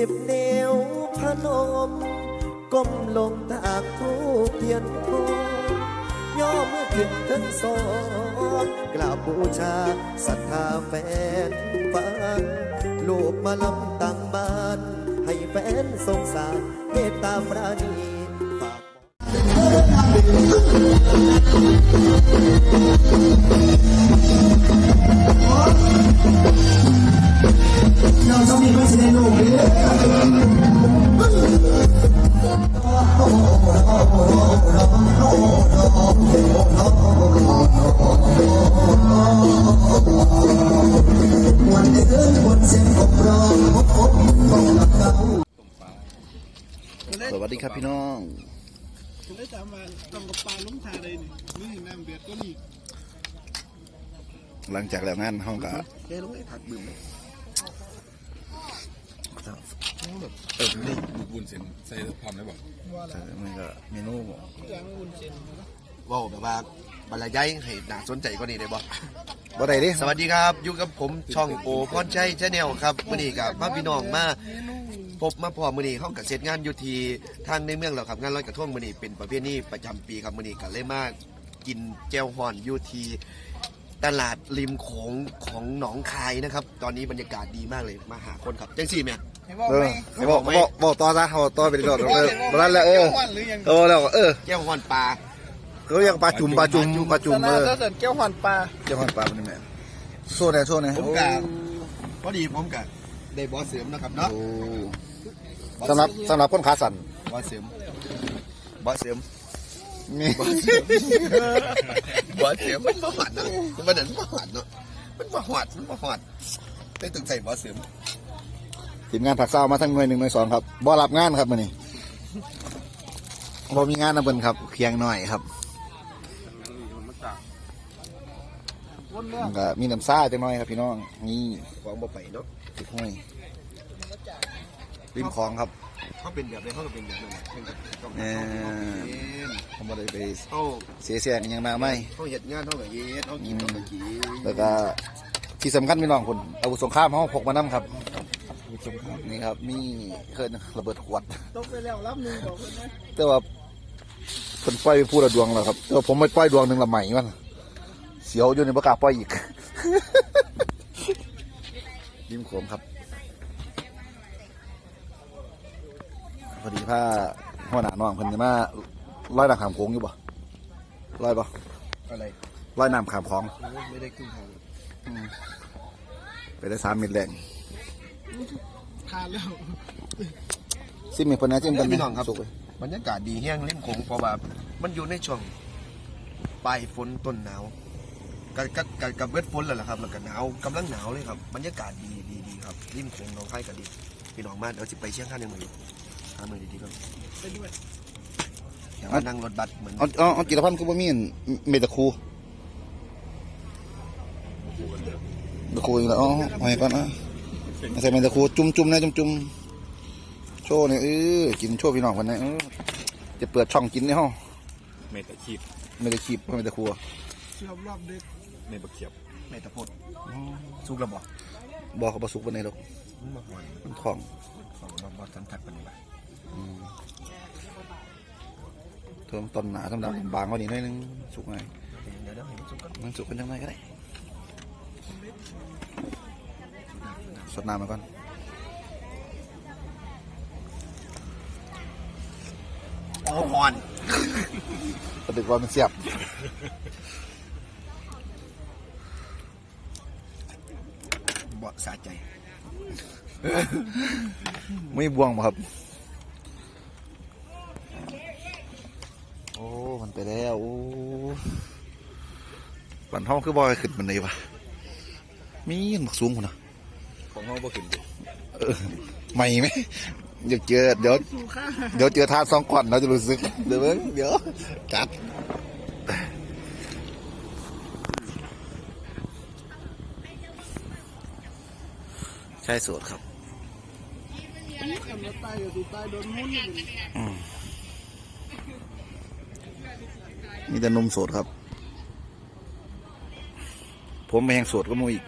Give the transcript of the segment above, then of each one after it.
สิบนิ้วพนมก้มลงตากทูปเทียนโทย่อมือขึ้นทั้งสองกราบบูชาศรัทธาแฟนฟังลูกมาลำตั้งบ้าน ให้แฟนสงสารเมตตาปราณีฝากเรา ต้องมีไม่ใช่ในโลกนี้วันเดินบนเส้นของเราพบของเราสวัสดีครับพี่น้องผมได้จำมาต้องกับปลาลุ้มทาเลยนี่นี่น้ำเดือดก็นี่ หลังจากแล้วงานห้องกะแกลงไอ้ผักบึ้มเออนี่บุกบุญเส้นใส่พร้อมได้บ่ว่าละมันก็เมนูอย่างวุ้นเส้นว้าวแบบว่าบรรยายให้น่าสนใจกว่านี้ได้บ่บ่ได้ดิสวัสดีครับอยู่กับผมช่องโอพรชัยชาแนลครับมื้อนี้กับมาพี่น้องมาพบมาพอมื้อนี้เฮาก็เสร็จงานอยู่ที่ทางในเมืองแล้วครับงานลอยกระทงมื้อนี้เป็นประเพณีประจำปีครับมื้อนี้ก็เลยมากินแจ่วฮ้อนอยู่ที่ ตลาดริมโขงของหนองคายนะครับ ตอนนี้บรรยากาศดีมากเลยมาหาคนครับจังซี่แม่เห็นบอกเอไหอมให้บอกบอกบอกต่อซะบอกต่อไปดีกว่าเออตอนนั้นแหละเออวันหรือยังเออแล้วก็เออแจ่วฮ้อนปลาเขาเรียกปลาจุ่มปลาจุ่มปลาจุ่มสเอนาอถ้าเกิดแก้วหอนปลาเจ้าของปลาเป็นแม่โซ่ไหนโซ่ไหนผมกะพอดีผมกะได้บอสเสริมนะครับเนาะโอ้สำหรับสำหรับคนขาสั่นบอสเสริมบอสเสริม มีบอสเสียมันบ่หวัดเนาะมันนั่นบ่หวัดเนาะมันบ่หวัดมันบ่หวัดได้ตึกใส่บอสเสียมทีมงานผักเศร้ามาทั้งหน่วยหนึ่งหน่วยสองครับบ่รับงานครับมื้อนี้บ่มีงานนะเบิ่นครับเพียงหน่อยครับวนเนื้อมันก็มีน้ำซ่าจังหน่อยครับพี่น้องนี่ของบ่ไปเนาะติดห้วยริมคลองครับ เขาเป็นแบบนี้เขาก็เป็นแบบนั้นแหละเพิ่นก็ต้องเอ่อเฮ็ดผมบ่ได้ไปเขาเสียเสียกันยังมาไม่เขาเฮ็ดงานเขาก็เฮ็ดเขากินเขาก็กินแล้วก็ที่สำคัญพี่น้องคนอาวุธสงครามเขาพกมานํครับอาวุธสงครามนี่ครับมีเครื่องระเบิดขวด ตกไปแล้วรับหนึ่งบอกคนนะแต่ว่าเพิ่นปล่อยไปพูดละดวงแล้วครับแต่ว่าผมไม่ปล่อยดวงหนึ่งละใหม่มันเสียวอยู่ในประกล้าปล่อยอีก ริมโขงครับ พอดีผ้าหัวหน้าน้องเพิ่นจะมาลอยน้ำขามโขงอยู่บ่ลอยบ่อะไรลอยน้ำขามคลองไม่ได้ขึ้นทางไปได้สามเม็ดแรงทานแล้วซิมเม็ดเพิ่นนะจิ้มกันพี่น้องครับสุกไปบรรยากาศดีแห้งเล่นคงเพราะว่ามันอยู่ในช่วงปลายฝนต้นหนาวกับกับกับกับเวทฝนแล้วล่ะครับแล้วก็หนาวกำลังหนาวเลยครับบรรยากาศดีดีดีครับริมโขงหน้องไข่ก็ดีพี่น้องมาเดี๋ยวสิไปเชียงคานในมือ หามือดีๆครับไปด้วยเดี๋ยวมานั่งรถบัสเหมือน เอาเอาเอาจิตรพันธ์คือบ่มีอันเมตาคูเมตาคูอีกแล้วอ๋อเอาให้ก่อนอะเอาใส่เมตาคูจุ่มจุ่มๆนะจุ่มจุ่มๆโชว์เนี่ยเออกินโชว์พี่น้องคนนะเออจะเปิดช่องกินในห้องเมตะขีบไม่ได้คีบไม่ได้ครัวเชื่อมรอบเด็กเมตะเขียบแม่ตะโพดสุกระบอกบอกเขาประสุกปานในหรอกมันมาหอนมันของสองบอสัมผัสปันนี้ปะ เทิมต้นหนาทำดำบางกว่านี้หน่อยนึงสุกไงเดี๋ยวเดี๋ยวเห็นสุกกันมันสุกกันยังไงก็ได้สดน้ำมาก่อนโอ้หอนกระดึกว่ามันเสียบเบาสะใจ ไม่บวงบ่ครับ โอ้ มันไปแล้วโอ้บันท้องคือบอยขึ้นมันเลยวะมีอันบักสูงคนนะของห้องบ่ขึ้นดิเออใหม่ไหมเดี๋ยวเจอเดี๋ยวสู้ข้าเดี๋ยวเจอทานสองก่อนเราจะรู้สึกเดี๋ยวเบิ่งเดี๋ยวจัดใช่สูตรครับ อันนี้กำลังตายอยู่ตีตายโดน มุ่นอยู่มีแต่นมสดครับ ผมไม่แห้งสดก็มูอีก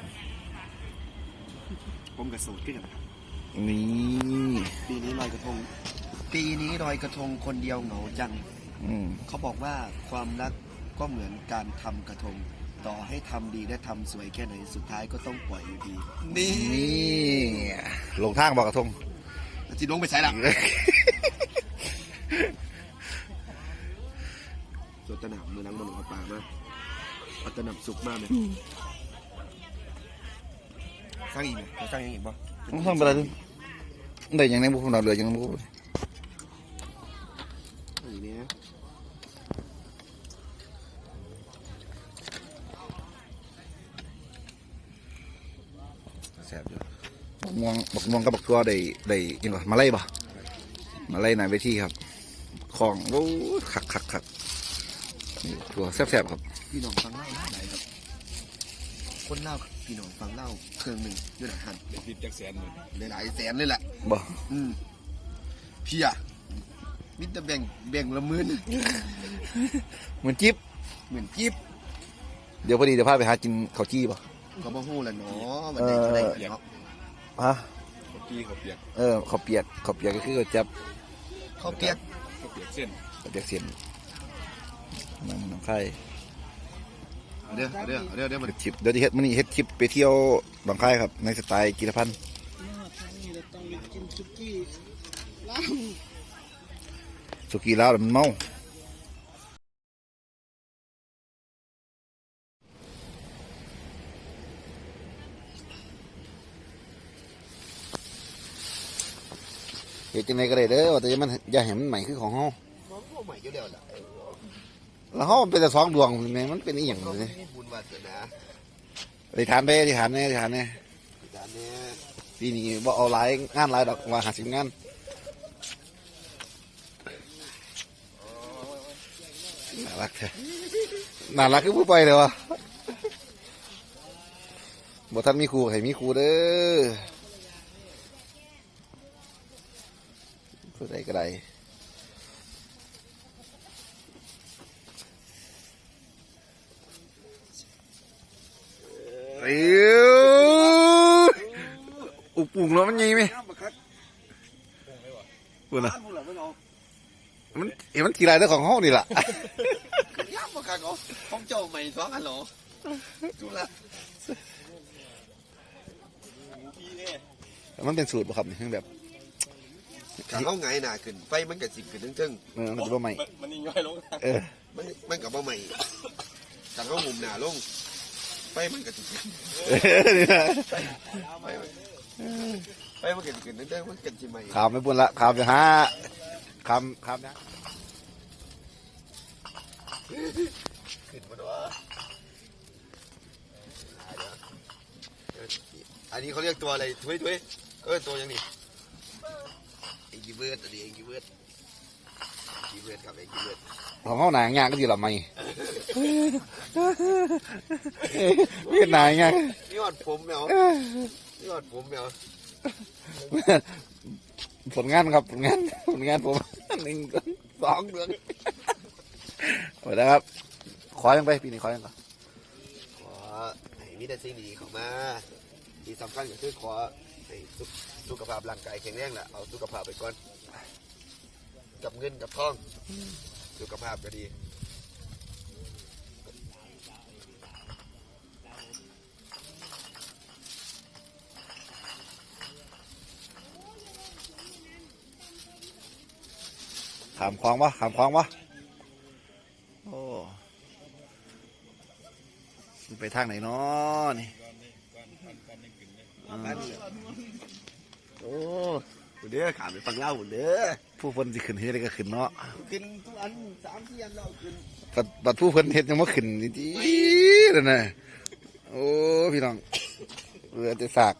ผมกับสูตรขึ้นกันนี่ปีนี้ลอยกระทง ปีนี้ลอยกระทงคนเดียวเหงาจัง อืมเขาบอกว่าความรักก็เหมือนการทำกระทง ต่อให้ทำดีและทำสวยแค่ไหนสุดท้ายก็ต้องปล่อยอยู่ดี นี่นี่ลงทางบอกกระทง จิลงไปใส่ละ สวนตะหนับมือนังมันออกปากมาเอาตะหนับสุกมากเลยสร้างอีกไหมเขาสร้างยังอีกป่ะต้องทำอะไรดิได้ยังไงบุคคลเราเหลือยังไงบุคคลอีกเนี้ยแซ่บอยู่บักม่วงบักม่วงกับบักตัวได้ได้ยังไงมาไล่บ่มาไล่ในเวทีครับ ของโอ้คักคักคักนี่ ตัวแซ่บๆครับ พี่น้องฟังเล่าหลายครับคนเล่ากับพี่น้องฟังเล่าเครื่องหนึ่งด้วยนะฮันเดี๋ยวคิดจักแสนหนึ่งหลายๆแสนเลยแหละบ่อืมพี่อะมิตรแบ่งแบ่งละหมื่นเหมือนจิ๊บเหมือนจิ๊บเดี๋ยวพอดีเดี๋ยวพาไปหากินข้าวจี้บ่ก็บ่ฮู้ละเนาะวันไหนจะได้กันเนาะฮะเขากี้เขาเปียกเออข้าวเปียกข้าวเปียกก็คือข้าวจับข้าวเปียกเขาเปียกเส้นข้าวเปียกเสีย นน้ำน้ำไข่เดี๋ยวเดี๋ยวเดี๋ยวเดี๋ยวมันเฮ็ดคลิปเดี๋ยวที่เฮ็ดมื้อนี้เฮ็ดคลิปไปเที่ยวบางค่ายครับในสไตล์กีรพันธ์เนี่ยทางนี้เราต้องไปกินซุกี้ล้างสุกี้ลาวแล้วมันเมาเฮ็ดจังไดก็ได้เด้อว่าแต่อย่ามันอย่าให้มันใหม่คือของเฮามันก็ใหม่อยู่แล้วล่ะ แล้วเฮาเป็นแต่สองดวงแม่มันเป็นอีหยังเลยมีบุญวาสนาอธิษฐานไปอธิษฐานแน่อธิษฐานแน่จานนี้ปีนี้บ่เอาหลายงานหลายดอกว่า50งานน่ารักแท้น่ารักคือผู้ไปเลยวะบ่ทันมีครูให้มีครูเด้อผู้ใดก็ได้ เอ้ยอุปุ่งแล้วมันยังไหมพูดนะมันเห็นมันทีไรเรื่องของห้องนี่ล่ะยากบ่คักอ๋อของเจ้าใหม่สองอันเหรอดูละมันเป็นสูตรบ่ครับนี่แบบถ้าเฮาไงหน้าขึ้นไฟมันก็สิขึ้นทึ่งเออมันจะบ่ใหม่มันนี่ย่อยลงเออๆมันมันก็บ่ใหม่ถ้าเฮามุมหน้าลง ไฟมันก็สิขึ้นเออนี่นะไฟมันไฟมันก็สิขึ้นทึ่งๆมันก็สิใหม่ขามไม่ปุ่นละขามจะหาขามขามนะขึ้นมาด้วยอันนี้เขาเรียกตัวอะไรทุยทุยเออตัวยังนี่เอ็งกีเบิร์ดอันนี้เอ็งกีเบิร์ดกีเบิร์ดครับเอ็งกีเบิร์ด ของห้องหนางางก็ดีละไม่เวียดนามไงยอดผมแมวนี่หอดผมแมวผลงานครับผลงานผลงานผมหนึ่งสองเดือนหมดแล้วครับ ขอยังไปปีนี้ขอยังก่อนขอให้มีแต่สิ่งดีๆเข้ามาที่สำคัญก็คือขอให้สุสุขภาพร่างกายแข็งแรงแหละเอาสุขภาพไปก่อน กับเงินกับทอง สุขภาพก็ดีขามคลองปะขามคลองปะโอ้ไปทางไหนเนาะนี่โอ้ เด้อขาไปฟังเล่าเด้อผู้เพิ่นสิขึ้นเฮ็ดได้ก็ขึ้นเนาะกินทุกอันสามที่อันเรากินบัดบัดผู้เพิ่นเฮ็ดยังบ่ขึ้นจริงๆนั่นน่ะโอ้พี่น้องเหลือแต่ซาก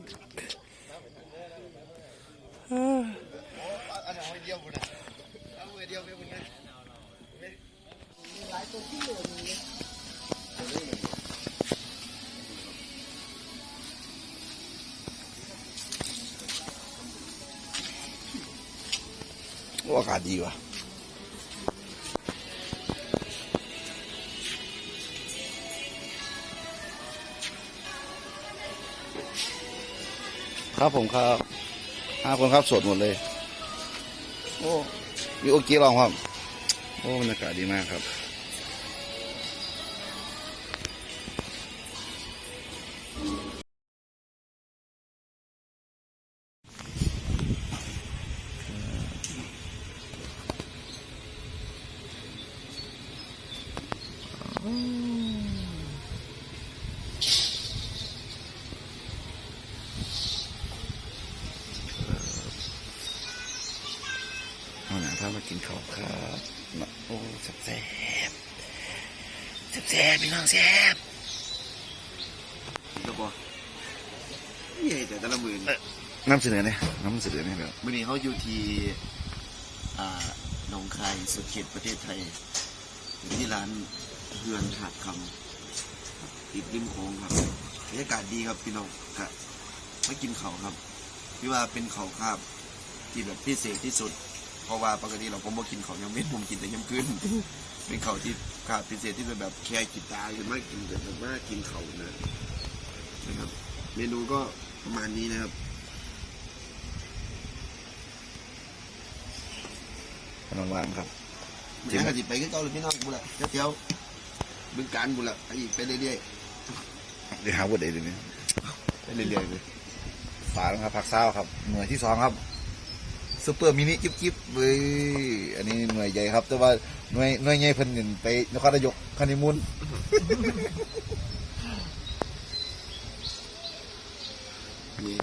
อ้อากาศดีว่ะครับผมครับห้าคนครับสดหมดเลย โอ้มีโอเคลองครับ โอ้บรรยากาศดีมากครับ เอาหนังพามากินข้าวครับมาโอ้แซ่บแซ่บแซ่บแซ่บพี่น้องแซ่บก็บอกนี่แต่แต่ละมือนี่น้ำเสนอเนี่ยน้ำเสนอเนี่ยแบบมื่อนี้เขาอยู่ที่อ่าหนองคายสุดเขตประเทศไทยอยู่ที่ร้าน เฮือนถาดคำติดริมโค้งครับบรรยากาศดีครับพี่น้องกะมากินเขาวครับพี่ว่าเป็นเขาวคาบที่แบบพิเศษที่สุด เพราะว่าปกติเราผมบ่กินเขาวยำเม็ดผมกินแต่ยำขึ้น เป็นเขาวที่คาบพิเศษที่เป็นแบบแค่กินตาคือมากกินแต่แบบว่ากินเขานะนะครับ เมนูก็ประมาณนี้นะครับกำลังวางครับเดี๋ยวก็สิไปคือเก่าเลยพี่น้องบุละเที่ยว บึงการบุละไปอีกไปเรื่อยเดี๋ยวหาบทเองเลยเนี่ยๆไปเรื่อยๆเลยฝาแล้วครับผักเศร้าครับ หน่วยที่สองครับซูเปอร์มินิจิ๊บจิ๊บเว้ยอันนี้หน่วยใหญ่ครับ แต่ว่าหน่วยหน่วยใหญ่เพิ่นนี่ไปนครนายกคานิมูลนี่